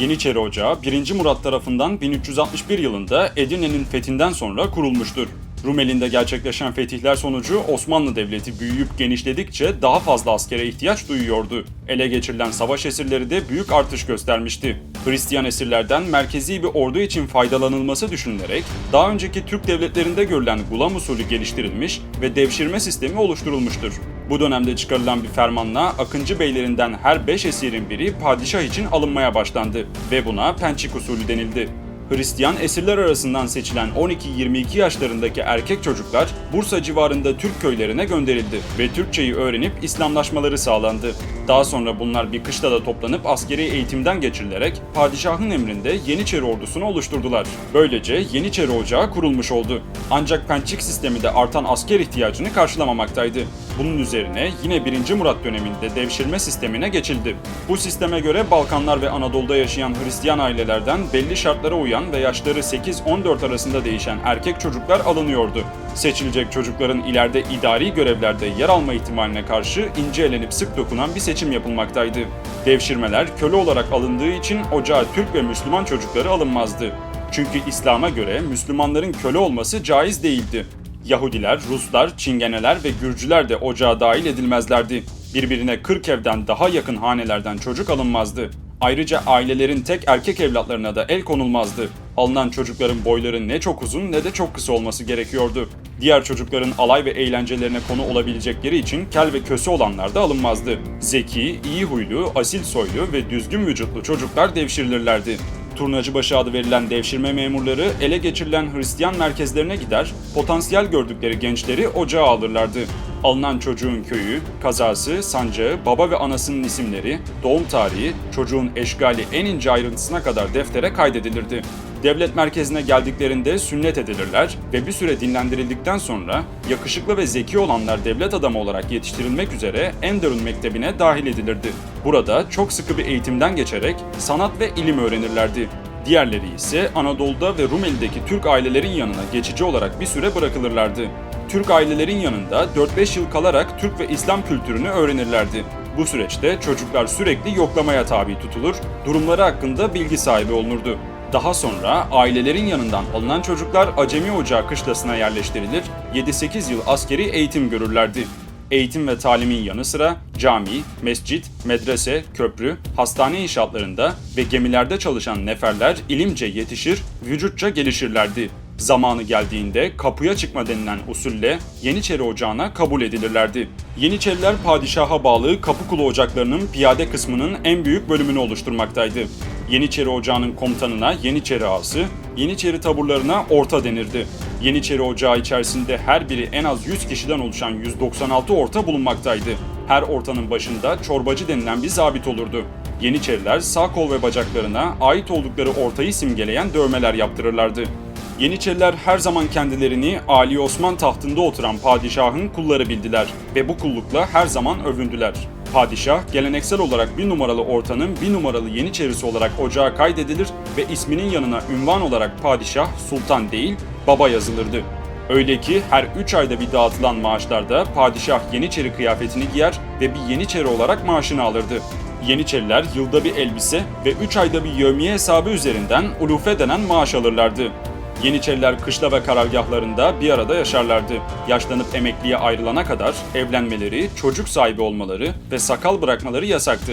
Yeniçeri Ocağı 1. Murat tarafından 1361 yılında Edirne'nin fethinden sonra kurulmuştur. Rumeli'nde gerçekleşen fetihler sonucu Osmanlı Devleti büyüyüp genişledikçe daha fazla askere ihtiyaç duyuyordu. Ele geçirilen savaş esirleri de büyük artış göstermişti. Hristiyan esirlerden merkezi bir ordu için faydalanılması düşünülerek daha önceki Türk devletlerinde görülen gulam usulü geliştirilmiş ve devşirme sistemi oluşturulmuştur. Bu dönemde çıkarılan bir fermanla Akıncı beylerinden her 5 esirin biri padişah için alınmaya başlandı ve buna pençik usulü denildi. Hristiyan esirler arasından seçilen 12-22 yaşlarındaki erkek çocuklar Bursa civarında Türk köylerine gönderildi ve Türkçeyi öğrenip İslamlaşmaları sağlandı. Daha sonra bunlar bir kışlada toplanıp askeri eğitimden geçirilerek padişahın emrinde Yeniçeri ordusunu oluşturdular. Böylece Yeniçeri Ocağı kurulmuş oldu. Ancak pençik sistemi de artan asker ihtiyacını karşılamamaktaydı. Bunun üzerine yine 1. Murat döneminde devşirme sistemine geçildi. Bu sisteme göre Balkanlar ve Anadolu'da yaşayan Hristiyan ailelerden belli şartlara uyan ve yaşları 8-14 arasında değişen erkek çocuklar alınıyordu. Seçilecek çocukların ileride idari görevlerde yer alma ihtimaline karşı ince elenip sık dokunan bir seçim yapılmaktaydı. Devşirmeler köle olarak alındığı için ocağa Türk ve Müslüman çocukları alınmazdı. Çünkü İslam'a göre Müslümanların köle olması caiz değildi. Yahudiler, Ruslar, Çingeneler ve Gürcüler de ocağa dahil edilmezlerdi. Birbirine 40 evden daha yakın hanelerden çocuk alınmazdı. Ayrıca ailelerin tek erkek evlatlarına da el konulmazdı. Alınan çocukların boyları ne çok uzun ne de çok kısa olması gerekiyordu. Diğer çocukların alay ve eğlencelerine konu olabilecekleri için kel ve köse olanlar da alınmazdı. Zeki, iyi huylu, asil soylu ve düzgün vücutlu çocuklar devşirilirlerdi. Turnacıbaşı adı verilen devşirme memurları ele geçirilen Hristiyan merkezlerine gider, potansiyel gördükleri gençleri ocağa alırlardı. Alınan çocuğun köyü, kazası, sancağı, baba ve anasının isimleri, doğum tarihi, çocuğun eşgali en ince ayrıntısına kadar deftere kaydedilirdi. Devlet merkezine geldiklerinde sünnet edilirler ve bir süre dinlendirildikten sonra yakışıklı ve zeki olanlar devlet adamı olarak yetiştirilmek üzere Enderun Mektebi'ne dahil edilirdi. Burada çok sıkı bir eğitimden geçerek sanat ve ilim öğrenirlerdi. Diğerleri ise Anadolu'da ve Rumeli'deki Türk ailelerin yanına geçici olarak bir süre bırakılırlardı. Türk ailelerin yanında 4-5 yıl kalarak Türk ve İslam kültürünü öğrenirlerdi. Bu süreçte çocuklar sürekli yoklamaya tabi tutulur, durumları hakkında bilgi sahibi olunurdu. Daha sonra ailelerin yanından alınan çocuklar Acemi Ocağı kışlasına yerleştirilir, 7-8 yıl askeri eğitim görürlerdi. Eğitim ve talimin yanı sıra cami, mescit, medrese, köprü, hastane inşaatlarında ve gemilerde çalışan neferler ilimce yetişir, vücutça gelişirlerdi. Zamanı geldiğinde kapıya çıkma denilen usulle Yeniçeri Ocağı'na kabul edilirlerdi. Yeniçeriler padişaha bağlı Kapıkulu ocaklarının piyade kısmının en büyük bölümünü oluşturmaktaydı. Yeniçeri Ocağı'nın komutanına Yeniçeri Ağası, Yeniçeri taburlarına Orta denirdi. Yeniçeri Ocağı içerisinde her biri en az 100 kişiden oluşan 196 orta bulunmaktaydı. Her ortanın başında çorbacı denilen bir zabit olurdu. Yeniçeriler sağ kol ve bacaklarına ait oldukları ortayı simgeleyen dövmeler yaptırırlardı. Yeniçeriler her zaman kendilerini Ali Osman tahtında oturan padişahın kulları bildiler ve bu kullukla her zaman övündüler. Padişah geleneksel olarak bir numaralı ortanın bir numaralı Yeniçerisi olarak ocağa kaydedilir ve isminin yanına ünvan olarak padişah, sultan değil, baba yazılırdı. Öyle ki her 3 ayda bir dağıtılan maaşlarda padişah Yeniçeri kıyafetini giyer ve bir Yeniçeri olarak maaşını alırdı. Yeniçeriler yılda bir elbise ve 3 ayda bir yevmiye hesabı üzerinden ulufe denen maaş alırlardı. Yeniçeriler kışla ve karargahlarında bir arada yaşarlardı. Yaşlanıp emekliye ayrılana kadar evlenmeleri, çocuk sahibi olmaları ve sakal bırakmaları yasaktı.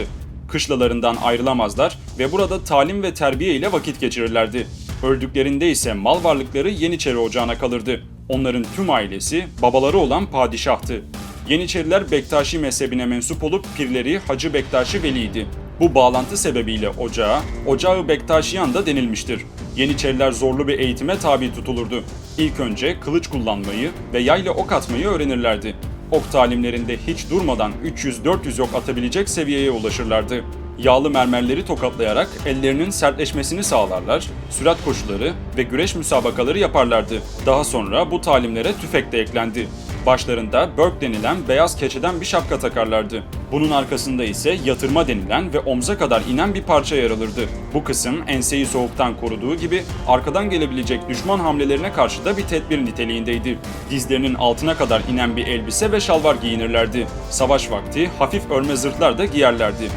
Kışlalarından ayrılamazlar ve burada talim ve terbiye ile vakit geçirirlerdi. Öldüklerinde ise mal varlıkları Yeniçeri ocağına kalırdı. Onların tüm ailesi babaları olan padişahtı. Yeniçeriler Bektaşi mezhebine mensup olup pirleri Hacı Bektaşi Veli'ydi. Bu bağlantı sebebiyle ocağa, Ocağı Bektaşiyan da denilmiştir. Yeniçeriler zorlu bir eğitime tabi tutulurdu. İlk önce kılıç kullanmayı ve yayla ok atmayı öğrenirlerdi. Ok talimlerinde hiç durmadan 300-400 ok atabilecek seviyeye ulaşırlardı. Yağlı mermerleri tokatlayarak ellerinin sertleşmesini sağlarlar, sürat koşuları ve güreş müsabakaları yaparlardı. Daha sonra bu talimlere tüfek de eklendi. Başlarında börk denilen beyaz keçeden bir şapka takarlardı. Bunun arkasında ise yatırma denilen ve omza kadar inen bir parça yer alırdı. Bu kısım enseyi soğuktan koruduğu gibi arkadan gelebilecek düşman hamlelerine karşı da bir tedbir niteliğindeydi. Dizlerinin altına kadar inen bir elbise ve şalvar giyinirlerdi. Savaş vakti hafif örme zırhlar da giyerlerdi.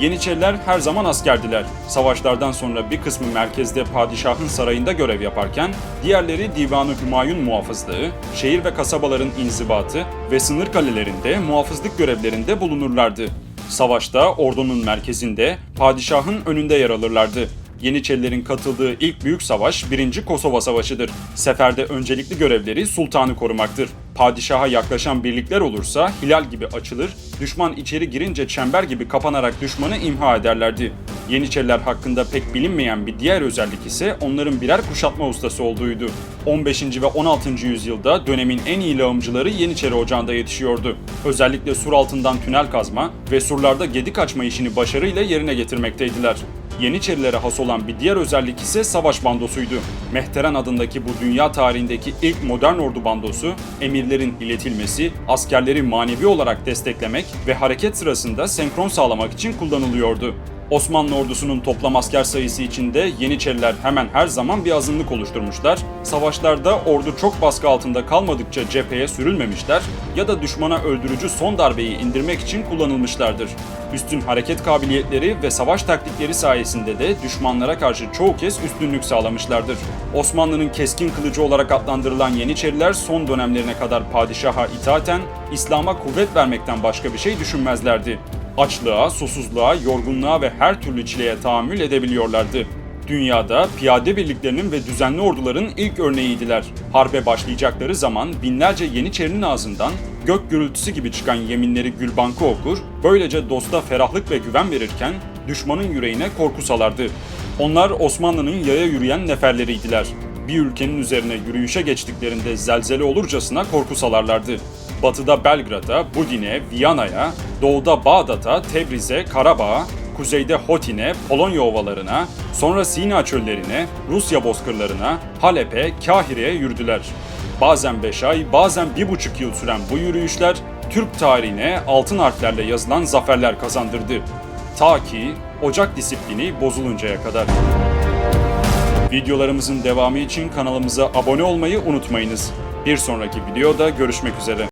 Yeniçeriler her zaman askerdiler. Savaşlardan sonra bir kısmı merkezde padişahın sarayında görev yaparken, diğerleri Divanı Hümayun muhafızlığı, şehir ve kasabaların inzibatı ve sınır kalelerinde muhafızlık görevlerinde bulunurlardı. Savaşta ordunun merkezinde, padişahın önünde yer alırlardı. Yeniçerilerin katıldığı ilk büyük savaş 1. Kosova Savaşı'dır. Seferde öncelikli görevleri sultanı korumaktır. Padişaha yaklaşan birlikler olursa hilal gibi açılır, düşman içeri girince çember gibi kapanarak düşmanı imha ederlerdi. Yeniçeriler hakkında pek bilinmeyen bir diğer özellik ise onların birer kuşatma ustası olduğuydu. 15. ve 16. yüzyılda dönemin en iyi lağımcıları Yeniçeri Ocağı'nda yetişiyordu. Özellikle sur altından tünel kazma ve surlarda gedik açma işini başarıyla yerine getirmekteydiler. Yeniçerilere has olan bir diğer özellik ise savaş bandosuydu. Mehteren adındaki bu dünya tarihindeki ilk modern ordu bandosu, emirlerin iletilmesi, askerleri manevi olarak desteklemek ve hareket sırasında senkron sağlamak için kullanılıyordu. Osmanlı ordusunun toplam asker sayısı içinde Yeniçeriler hemen her zaman bir azınlık oluşturmuşlar. Savaşlarda ordu çok baskı altında kalmadıkça cepheye sürülmemişler ya da düşmana öldürücü son darbeyi indirmek için kullanılmışlardır. Üstün hareket kabiliyetleri ve savaş taktikleri sayesinde de düşmanlara karşı çoğu kez üstünlük sağlamışlardır. Osmanlı'nın keskin kılıcı olarak adlandırılan Yeniçeriler son dönemlerine kadar padişaha itaaten, İslam'a kuvvet vermekten başka bir şey düşünmezlerdi. Açlığa, susuzluğa, yorgunluğa ve her türlü çileye tahammül edebiliyorlardı. Dünyada piyade birliklerinin ve düzenli orduların ilk örneğiydiler. Harbe başlayacakları zaman binlerce Yeniçerinin ağzından gök gürültüsü gibi çıkan yeminleri Gülbank'ı okur, böylece dosta ferahlık ve güven verirken düşmanın yüreğine korku salardı. Onlar Osmanlı'nın yaya yürüyen neferleriydiler. Bir ülkenin üzerine yürüyüşe geçtiklerinde zelzele olurcasına korku salarlardı. Batıda Belgrad'a, Budin'e, Viyana'ya, doğuda Bağdat'a, Tebriz'e, Karabağ'a, kuzeyde Hotin'e, Polonya ovalarına, sonra Sina çöllerine, Rusya bozkırlarına, Halep'e, Kahire'ye yürüdüler. Bazen 5 ay, bazen bir buçuk yıl süren bu yürüyüşler Türk tarihine altın harflerle yazılan zaferler kazandırdı. Ta ki Ocak disiplini bozuluncaya kadar. Videolarımızın devamı için kanalımıza abone olmayı unutmayınız. Bir sonraki videoda görüşmek üzere.